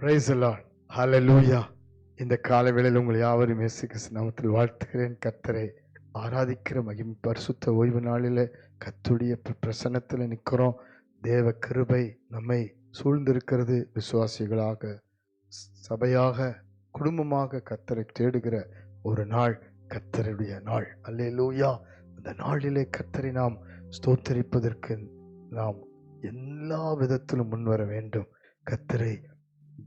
Price எல்லாம் ஹalleluya இந்த காலவேளையில் உங்கள் யாவரும் இயேசு நாமத்தில் வாழ்த்துகிறேன். கத்தரை ஆராதிக்கிற மகிம் பரிசுத்த ஓய்வு நாளில் கத்துடைய பிரசன்னத்தில் நிற்கிறோம். தேவ கிருபை நம்மை சூழ்ந்திருக்கிறது. விசுவாசிகளாக சபையாக குடும்பமாக கத்தரை தேடுகிற ஒரு நாள் கத்தருடைய நாள். அல்லேலூயா. அந்த நாளிலே கத்தரை நாம் ஸ்தோத்தரிப்பதற்கு நாம் எல்லா விதத்திலும் முன்வர வேண்டும். கத்தரை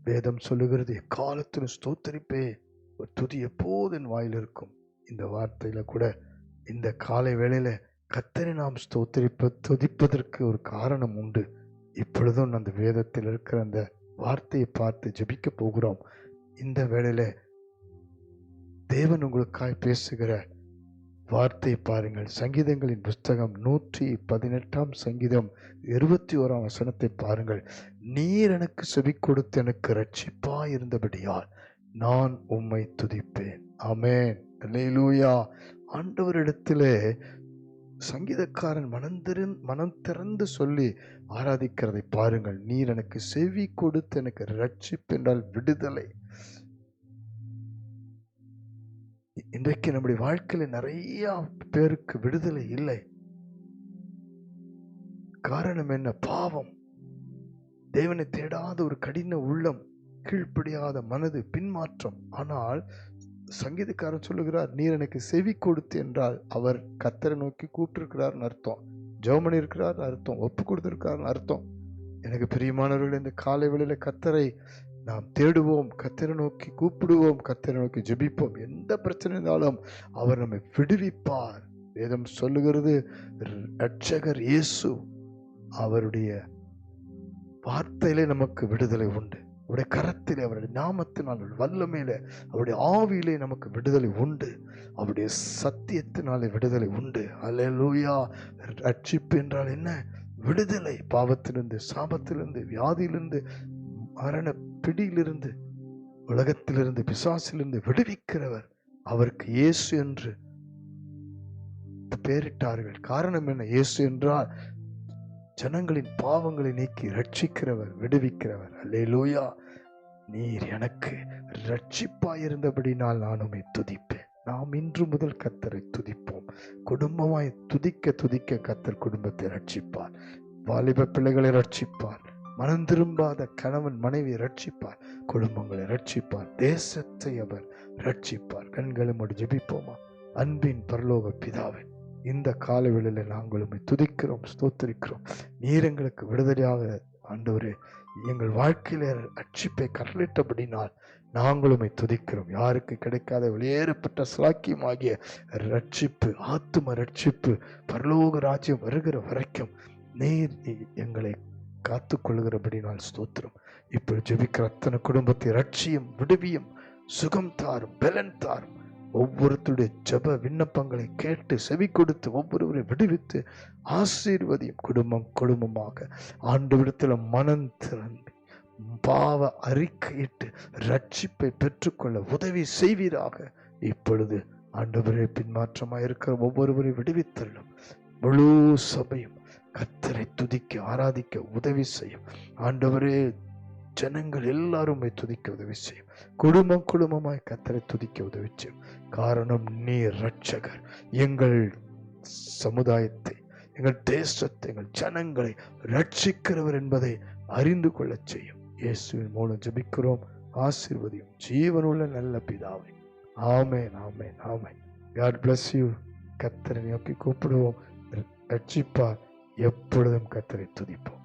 வேதம் சொல்லுகிறது எக்காலத்திலும் ஸ்தோத்தரிப்பே ஒரு துதி எப்போது என் வாயில் இருக்கும்? இந்த வார்த்தையில் கூட இந்த காலை வேளையில் கத்தரை நாம் ஸ்தோத்தரிப்ப துதிப்பதற்கு ஒரு காரணம் உண்டு. இப்பொழுதும் அந்த வேதத்தில் இருக்கிற அந்த வார்த்தையை பார்த்து ஜபிக்க போகிறோம். இந்த வேளையில் தேவன் உங்களுக்காய் பேசுகிற வார்த்தை பாருங்கள். சங்கீதங்களின் புஸ்தகம் நூற்றி பதினெட்டாம் சங்கீதம் இருபத்தி ஓராம் வசனத்தை பாருங்கள். நீர் எனக்கு செவி கொடுத்து எனக்கு ரட்சிப்பா இருந்தபடியால் நான் உம்மை துதிப்பேன். அமேன் அல்லேலூயா. ஆண்டவரிடத்திலே சங்கீதக்காரன் மனம் மனம் திறந்து சொல்லி ஆராதிக்கிறதை பாருங்கள். நீர் எனக்கு செவி கொடுத்து எனக்கு ரட்சிப்பு என்றால் விடுதலை. இன்றைக்கு நம்முடைய வாழ்க்கையில் நிறைய பேருக்கு விடுதலை இல்லை. காரணம் என்ன? பாவம். தேவனை தேடாத ஒரு கடின உள்ளம் கீழ்ப்படியாத மனது பின்மாற்றம். ஆனால் சங்கீதக்காரன் சொல்லுகிறார் நீர் எனக்கு செவி கொடுத்து என்றால் அவர் கத்தரை நோக்கி கூப்பிட்டிருக்கிறார்னு அர்த்தம். ஜெவமணி இருக்கிறார் அர்த்தம். ஒப்பு கொடுத்துருக்காருன்னு அர்த்தம். எனக்கு பிரியமானவர்கள் இந்த காலை வேளையில் கத்தரை நாம் தேடுவோம் கத்தரை நோக்கி கூப்பிடுவோம் கத்தரை நோக்கி ஜெபிப்போம். எந்த பிரச்சனை இருந்தாலும் அவர் நம்மை விடுவிப்பார். வேதம் சொல்லுகிறது ரட்சகர் இயேசு அவருடைய வார்த்தையிலே நமக்கு விடுதலை உண்டு. அவருடைய கரத்திலே அவருடைய நாமத்தினால் அவருடைய வல்லமையில அவருடைய ஆவியிலே நமக்கு விடுதலை உண்டு. அவருடைய சத்தியத்தினாலே விடுதலை உண்டு. அல்லேலூயா ரட்சிப்பு என்றால் என்ன? விடுதலை. பாவத்திலிருந்து சாபத்திலிருந்து வியாதியிலிருந்து மரண பிடியிலிருந்து உலகத்திலிருந்து பிசாசிலிருந்து விடுவிக்கிறவர் அவருக்கு இயேசு என்று பெயரிட்டார்கள். காரணம் என்ன? இயேசு என்றால் ஜனங்களின் பாவங்களை நீக்கி ரட்சிக்கிறவர் விடுவிக்கிறவர். அல்லேலூயா! நீர் எனக்கு ரட்சிப்பாயிருந்தபடினால் நான் உண்மை துதிப்பேன். நாம் இன்று முதல் கத்தரை துதிப்போம். குடும்பமாய் துதிக்க துதிக்க கத்தர் குடும்பத்தை ரட்சிப்பார் வாலிப பிள்ளைகளை ரட்சிப்பார் மனம் திரும்பாத கணவன் மனைவி ரட்சிப்பார் குடும்பங்களை ரட்சிப்பார் தேசத்தை அவர் ரட்சிப்பார். கண்களை மூடி ஜெபிப்போமா? அன்பின் பரலோக பிதாவே இந்த கால நாங்கள் உம்மை துதிக்கிறோம் ஸ்தோத்திரிக்கிறோம். நீர் எங்களுக்கு விடுதலையாக ஆண்டவரே எங்கள் வாழ்க்கையில ரட்சிப்பை கரலிட்டபடினால் நாங்களுமே துதிக்கிறோம். யாருக்கு கிடைக்காத வெளியேறப்பட்ட சாக்கியமாகிய ரட்சிப்பு ஆத்தும ரட்சிப்பு பரலோக ராஜ்யம் வருகிற வரைக்கும் நீர் எங்களை காத்து கொள்கிறபடினால் ஸ்தோத்திரம். இப்படி ஜெபிக்கிற அத்தனை குடும்பத்தை ரட்சியும் விடுவியும் சுகம் தாரும் பலன் தாரும். ஒவ்வொருத்தருடைய ஜப விண்ணப்பங்களை கேட்டு செவி கொடுத்து ஒவ்வொருவரை விடுவித்து ஆசீர்வதியும் குடும்பம் குடும்பமாக. ஆண்டு விடத்தில் மனம் திறந்து பாவ அறிக்கையிட்டு ரட்சிப்பை பெற்றுக்கொள்ள உதவி செய்வீராக. இப்பொழுது ஆண்டவரே பின்மாற்றமாக இருக்கிற ஒவ்வொருவரை விடுவித்தள்ளும். முழு சபையும் கத்தரை துதிக்க ஆராதிக்க உதவி செய்யும். ஆண்டவரே ஜனங்கள் எல்லாருமே துதிக்க உதவி செய்யும். குடும்பம் குடும்பமாய் கத்தரை துதிக்க உதவி செய்யும். காரணம் நீ ரட்சகர் எங்கள் சமுதாயத்தை எங்கள் தேசத்தை எங்கள் ஜனங்களை ரட்சிக்கிறவர் என்பதை அறிந்து கொள்ளச் செய்யும். இயேசுவின் மூலம் ஜபிக்கிறோம். ஆசிர்வதியும். ஜீவனுள்ள நல்ல பிதாவை. ஆமேன் ஆமேன் ஆமேன். காட் பிளஸ் யூ கத்தரை நோக்கி கூப்பிடுவோம். ரட்சிப்பார். எப்பொழுதும் கத்தரை துதிப்போம்.